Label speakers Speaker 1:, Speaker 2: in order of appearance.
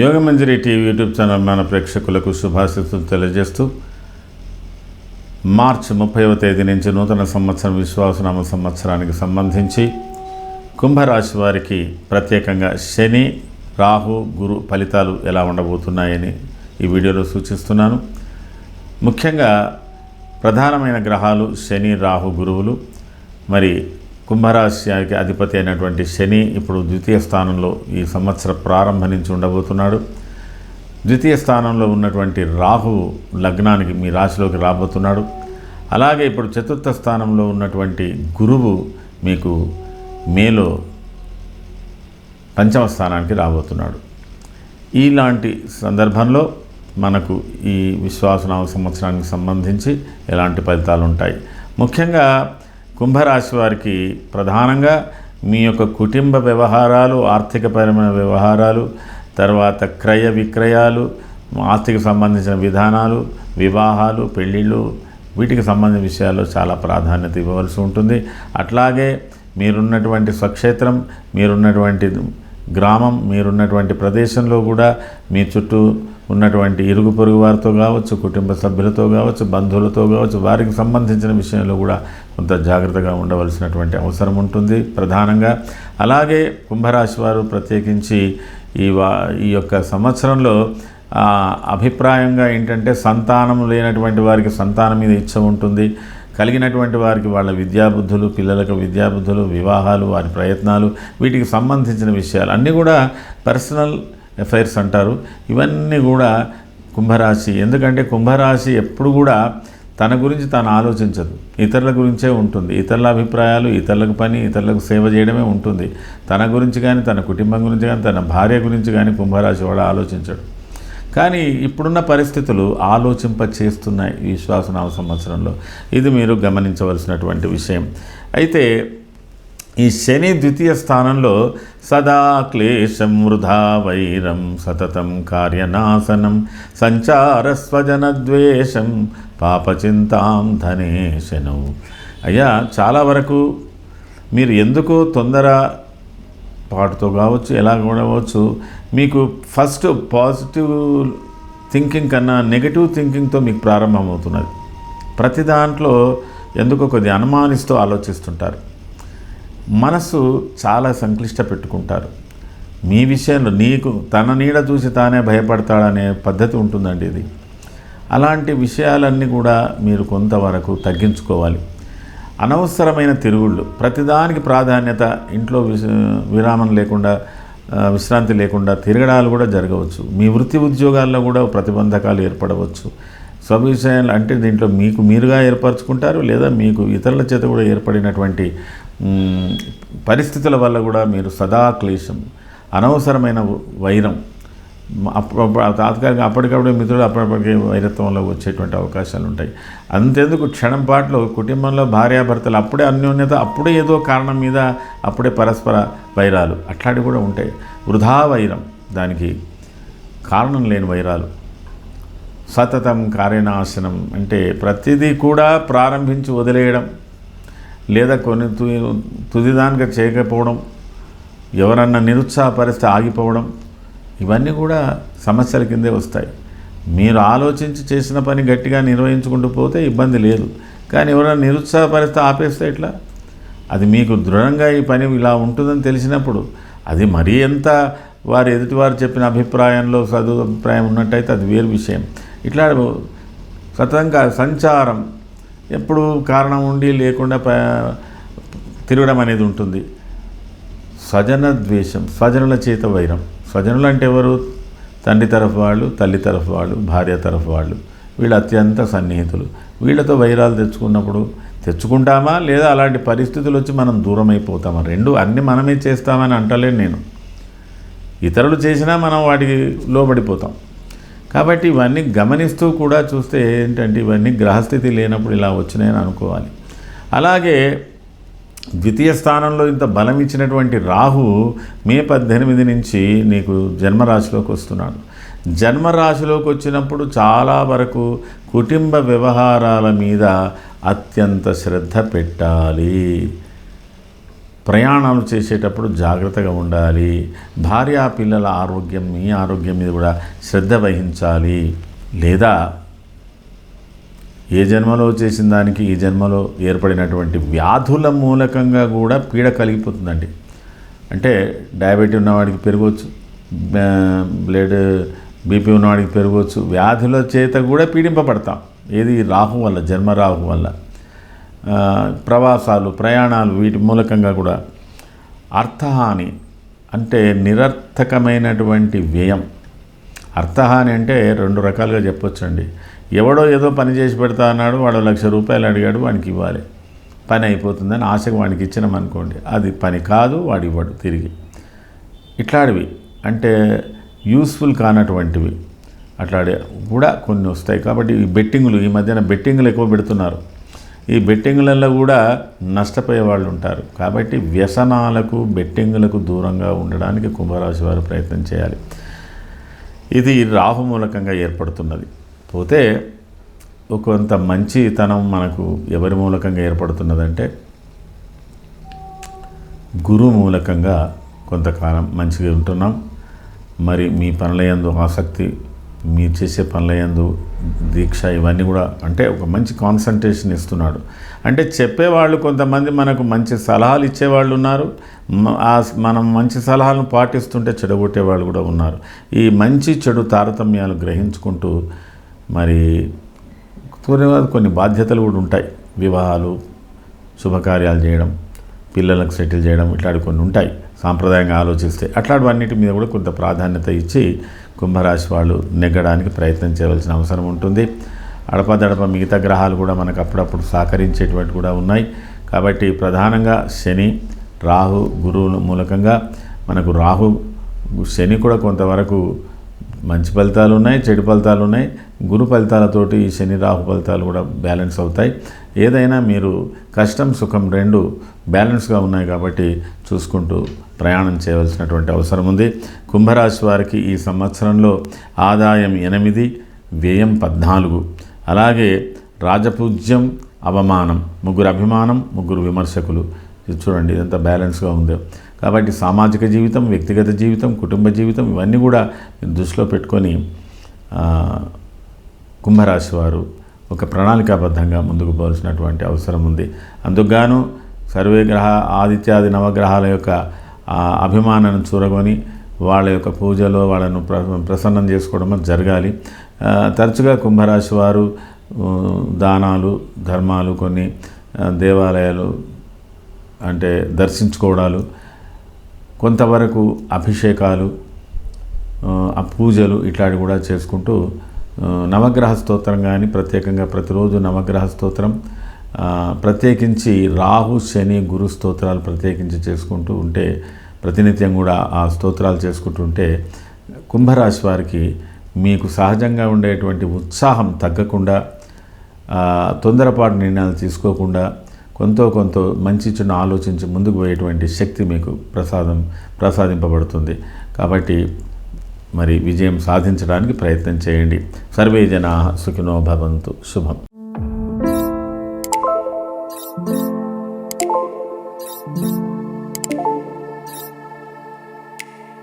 Speaker 1: Yogamanjari TV YouTube channel మన ప్రేక్షకులకు శుభాశిస్తులు తెలియజేస్తూ మార్చ్ ముప్పైవ తేదీ నుంచి నూతన సంవత్సరం విశ్వాసనామ సంవత్సరానికి సంబంధించి కుంభరాశి వారికి ప్రత్యేకంగా శని రాహు గురు ఫలితాలు ఎలా ఉండబోతున్నాయని ఈ వీడియోలో సూచిస్తున్నాను. ముఖ్యంగా ప్రధానమైన గ్రహాలు శని రాహు గురువులు. మరి కుంభరాశికి అధిపతి అయినటువంటి శని ఇప్పుడు ద్వితీయ స్థానంలో ఈ సంవత్సర ప్రారంభం నుంచి ఉండబోతున్నాడు. ద్వితీయ స్థానంలో ఉన్నటువంటి రాహువు లగ్నానికి మీ రాశిలోకి రాబోతున్నాడు. అలాగే ఇప్పుడు చతుర్థ స్థానంలో ఉన్నటువంటి గురువు మీకు మేలో పంచమ స్థానానికి రాబోతున్నాడు. ఇలాంటి సందర్భంలో మనకు ఈ విశ్వాసనామ సంవత్సరానికి సంబంధించి ఎలాంటి ఫలితాలు ఉంటాయి ముఖ్యంగా కుంభరాశి వారికి ప్రధానంగా మీ యొక్క కుటుంబ వ్యవహారాలు ఆర్థికపరమైన వ్యవహారాలు తర్వాత క్రయ విక్రయాలు ఆస్తికి సంబంధించిన విధానాలు వివాహాలు పెళ్ళిళ్ళు వీటికి సంబంధించిన విషయాల్లో చాలా ప్రాధాన్యత ఇవ్వవలసి ఉంటుంది. అట్లాగే మీరున్నటువంటి స్వక్షేత్రం మీరున్నటువంటి గ్రామం మీరున్నటువంటి ప్రదేశంలో కూడా మీ చుట్టూ ఉన్నటువంటి ఇరుగు పొరుగు వారితో కావచ్చు కుటుంబ సభ్యులతో కావచ్చు బంధువులతో కావచ్చు వారికి సంబంధించిన విషయంలో కూడా కొంత జాగ్రత్తగా ఉండవలసినటువంటి అవసరం ఉంటుంది. ప్రధానంగా అలాగే కుంభరాశి వారు ప్రత్యేకించి ఈ వా ఈ యొక్క సంవత్సరంలో అభిప్రాయంగా ఏంటంటే సంతానం లేనటువంటి వారికి సంతానం మీద ఇచ్చ ఉంటుంది. కలిగినటువంటి వారికి వాళ్ళ విద్యాబుద్ధులు పిల్లలకు విద్యాబుద్ధులు వివాహాలు వారి ప్రయత్నాలు వీటికి సంబంధించిన విషయాలు అన్నీ కూడా పర్సనల్ అఫైర్స్ అంటారు. ఇవన్నీ కూడా కుంభరాశి. ఎందుకంటే కుంభరాశి ఎప్పుడు కూడా తన గురించి తాను ఆలోచించదు. ఇతరుల గురించే ఉంటుంది. ఇతరుల అభిప్రాయాలు ఇతరులకు పని ఇతరులకు సేవ చేయడమే ఉంటుంది. తన గురించి కానీ తన కుటుంబం గురించి కానీ తన భార్య గురించి కానీ కుంభరాశి వాడు ఆలోచించడు. కానీ ఇప్పుడున్న పరిస్థితులు ఆలోచింప చేస్తున్నాయి విశ్వాసనామ సంవత్సరంలో. ఇది మీరు గమనించవలసినటువంటి విషయం. అయితే ఈ శని ద్వితీయ స్థానంలో సదా క్లేశం వృధా వైరం సతతం కార్యనాశనం సంచార ద్వేషం పాపచింతాం ధనేశను. అయ్యా చాలా వరకు మీరు ఎందుకో తొందర పాటుతో కావచ్చు ఎలా కూడా కావచ్చు మీకు ఫస్ట్ పాజిటివ్ థింకింగ్ కన్నా నెగిటివ్ థింకింగ్తో మీకు ప్రారంభమవుతున్నది. ప్రతి దాంట్లో ఎందుకో కొద్ది అనుమానిస్తూ ఆలోచిస్తుంటారు. మనసు చాలా సంక్లిష్ట పెట్టుకుంటారు. మీ విషయంలో నీకు తన నీడ చూసి తానే భయపడతాడనే పద్ధతి ఉంటుందండి ఇది. అలాంటి విషయాలన్నీ కూడా మీరు కొంతవరకు తగ్గించుకోవాలి. అనవసరమైన తిరుగుళ్ళు ప్రతిదానికి ప్రాధాన్యత ఇంట్లో విరామం లేకుండా విశ్రాంతి లేకుండా తిరగడాలు కూడా జరగవచ్చు. మీ వృత్తి ఉద్యోగాల్లో కూడా ప్రతిబంధకాలు ఏర్పడవచ్చు. స్వవిషయాలు అంటే దీంట్లో మీకు మీరుగా ఏర్పరచుకుంటారు లేదా మీకు ఇతరుల చేత కూడా ఏర్పడినటువంటి పరిస్థితుల వల్ల కూడా మీరు సదా క్లేశం అనవసరమైన వైరం తాత్కాలిక అప్పటికప్పుడు మిత్రులు అప్పటికప్పటికే వైరత్వంలో వచ్చేటువంటి అవకాశాలు ఉంటాయి. అంతెందుకు క్షణం పాటలో కుటుంబంలో భార్యాభర్తలు అప్పుడే అన్యోన్యత అప్పుడే ఏదో కారణం మీద అప్పుడే పరస్పర వైరాలు అట్లాంటివి కూడా ఉంటాయి. వృధా వైరం దానికి కారణం లేని వైరాలు. సతతం కార్యనాశనం అంటే ప్రతిదీ కూడా ప్రారంభించి వదిలేయడం లేదా కొన్ని తుదిదానిగా చేయకపోవడం ఎవరన్నా నిరుత్సాహపరిస్తే ఆగిపోవడం ఇవన్నీ కూడా సమస్యల కిందే వస్తాయి. మీరు ఆలోచించి చేసిన పని గట్టిగా నిర్వహించుకుంటూ పోతే ఇబ్బంది లేదు. కానీ ఎవరైనా నిరుత్సాహపరిస్తే ఆపేస్తే ఎట్లా? అది మీకు దృఢంగా ఈ పని ఇలా ఉంటుందని తెలిసినప్పుడు అది మరీ ఎంత వారు ఎదుటివారు చెప్పిన అభిప్రాయంలో చదువు అభిప్రాయం ఉన్నట్టయితే అది వేరు విషయం. ఇట్లా సతంగా సంచారం ఎప్పుడు కారణం ఉండి లేకుండా తిరగడం అనేది ఉంటుంది. స్వజన ద్వేషం స్వజనుల చేత వైరం. స్వజనులు అంటే ఎవరు? తండ్రి తరఫు వాళ్ళు తల్లి తరఫు వాళ్ళు భార్య తరఫు వాళ్ళు. వీళ్ళు అత్యంత సన్నిహితులు. వీళ్ళతో వైరాలు తెచ్చుకున్నప్పుడు తెచ్చుకుంటామా? లేదా అలాంటి పరిస్థితులు వచ్చి మనం దూరం అయిపోతామా రెండు అన్నీ మనమే చేస్తామని అంటలేను నేను. ఇతరులు చేసినా మనం వాటికి లోబడిపోతాం. కాబట్టి ఇవన్నీ గమనిస్తూ కూడా చూస్తే ఏంటంటే ఇవన్నీ గ్రహస్థితి లేనప్పుడు ఇలా వచ్చినాయని అనుకోవాలి. అలాగే ద్వితీయ స్థానంలో ఇంత బలం ఇచ్చినటువంటి రాహు మే పద్దెనిమిది నుంచి నీకు జన్మరాశిలోకి వస్తున్నాడు. జన్మరాశిలోకి వచ్చినప్పుడు చాలా వరకు కుటుంబ వ్యవహారాల మీద అత్యంత శ్రద్ధ పెట్టాలి. ప్రయాణాలు చేసేటప్పుడు జాగ్రత్తగా ఉండాలి. భార్యా పిల్లల ఆరోగ్యం మీ ఆరోగ్యం మీద కూడా శ్రద్ధ వహించాలి. లేదా ఏ జన్మలో చేసిన దానికి ఈ జన్మలో ఏర్పడినటువంటి వ్యాధుల మూలకంగా కూడా పీడ కలిగిపోతుందండి. అంటే డయాబెటీ ఉన్నవాడికి పెరగవచ్చు బ్లడ్ బీపీ ఉన్నవాడికి పెరగవచ్చు వ్యాధుల చేత కూడా పీడింపబడతాం. ఏది రాహు వల్ల జన్మరాహు వల్ల. ప్రవాసాలు ప్రయాణాలు వీటి మూలకంగా కూడా అర్థహాని అంటే నిరర్థకమైనటువంటి వ్యయం. అర్థహాని అంటే రెండు రకాలుగా చెప్పొచ్చండి. ఎవడో ఏదో పని చేసి పెడతా అన్నాడు వాడు లక్ష రూపాయలు అడిగాడు వానికి ఇవ్వాలి. పని అయిపోతుందని ఆశకు వానికి ఇచ్చినాం అనుకోండి అది పని కాదు వాడు ఇవ్వడు తిరిగి. ఇట్లాంటివి అంటే యూస్ఫుల్ కానటువంటివి. అట్లాడే కూడా కొన్ని వస్తాయి. కాబట్టి ఈ బెట్టింగులు ఈ మధ్యన బెట్టింగులు ఎక్కువ పెడుతున్నారు. ఈ బెట్టింగులలో కూడా నష్టపోయే వాళ్ళు ఉంటారు. కాబట్టి వ్యసనాలకు బెట్టింగులకు దూరంగా ఉండడానికి కుంభరాశి వారు ప్రయత్నం చేయాలి. ఇది రాహు మూలకంగా ఏర్పడుతున్నది. పోతే కొంత మంచితనం మనకు ఎవరి మూలకంగా ఏర్పడుతున్నదంటే గురు మూలకంగా కొంతకాలం మంచిగా ఉంటున్నాం. మరి మీ పనులయందు ఆసక్తి మీరు చేసే పనులయందు దీక్ష ఇవన్నీ కూడా అంటే ఒక మంచి కాన్సన్ట్రేషన్ ఇస్తున్నాడు. అంటే చెప్పేవాళ్ళు కొంతమంది మనకు మంచి సలహాలు ఇచ్చేవాళ్ళు ఉన్నారు. ఆ మనం మంచి సలహాలను పాటిస్తుంటే చెడగొట్టే వాళ్ళు కూడా ఉన్నారు. ఈ మంచి చెడు తారతమ్యాలు గ్రహించుకుంటూ మరి కొన్ని బాధ్యతలు కూడా ఉంటాయి. వివాహాలు శుభకార్యాలు చేయడం పిల్లలకు సెటిల్ చేయడం ఇట్లాంటి కొన్ని ఉంటాయి. సాంప్రదాయంగా ఆలోచిస్తే అట్లాంటివన్నిటి మీద కూడా కొంత ప్రాధాన్యత ఇచ్చి కుంభరాశి వాళ్ళు నెగ్గడానికి ప్రయత్నం చేయవలసిన అవసరం ఉంటుంది. అడపదడప మిగతా గ్రహాలు కూడా మనకు అప్పుడప్పుడు సహకరించేటువంటి కూడా ఉన్నాయి. కాబట్టి ప్రధానంగా శని రాహు గురువుల మూలకంగా మనకు రాహు శని కూడా కొంతవరకు మంచి ఫలితాలు ఉన్నాయి చెడు ఫలితాలు ఉన్నాయి. గురు ఫలితాలతోటి ఈ శని రాహు ఫలితాలు కూడా బ్యాలెన్స్ అవుతాయి. ఏదైనా మీరు కష్టం సుఖం రెండు బ్యాలెన్స్గా ఉన్నాయి కాబట్టి చూసుకుంటూ ప్రయాణం చేయవలసినటువంటి అవసరం ఉంది. కుంభరాశి వారికి ఈ సంవత్సరంలో ఆదాయం ఎనిమిది వ్యయం పద్నాలుగు. అలాగే రాజపూజ్యం అవమానం ముగ్గురు అభిమానం ముగ్గురు విమర్శకులు. ఇది చూడండి ఇదంతా బ్యాలెన్స్గా ఉంది. కాబట్టి సామాజిక జీవితం వ్యక్తిగత జీవితం కుటుంబ జీవితం ఇవన్నీ కూడా దృష్టిలో పెట్టుకొని కుంభరాశి వారు ఒక ప్రణాళికాబద్ధంగా ముందుకు పోవాల్సినటువంటి అవసరం ఉంది. అందుకుగాను సర్వేగ్రహ ఆదిత్యాది నవగ్రహాల యొక్క అభిమానాన్ని చూరగొని వాళ్ళ యొక్క పూజలో వాళ్ళను ప్ర ప్రసన్నం చేసుకోవడం జరగాలి. తరచుగా కుంభరాశి వారు దానాలు ధర్మాలు కొన్ని దేవాలయాలు అంటే దర్శించుకోవడాలు కొంతవరకు అభిషేకాలు పూజలు ఇట్లాంటివి కూడా చేసుకుంటూ నవగ్రహ స్తోత్రం కానీ ప్రత్యేకంగా ప్రతిరోజు నవగ్రహ స్తోత్రం ప్రత్యేకించి రాహు శని గురు స్తోత్రాలు ప్రత్యేకించి చేసుకుంటూ ఉంటే ప్రతినిత్యం కూడా ఆ స్తోత్రాలు చేసుకుంటూ ఉంటే కుంభరాశి వారికి మీకు సహజంగా ఉండేటువంటి ఉత్సాహం తగ్గకుండా తొందరపాటు నిర్ణయాలు తీసుకోకుండా కొంత కొంత మంచి చిన్న ఆలోచించి ముందుకు పోయేటువంటి శక్తి మీకు ప్రసాదం ప్రసాదింపబడుతుంది. కాబట్టి మరి విజయం సాధించడానికి ప్రయత్నం చేయండి. సర్వే జనా సుఖినో భవంతు. శుభం.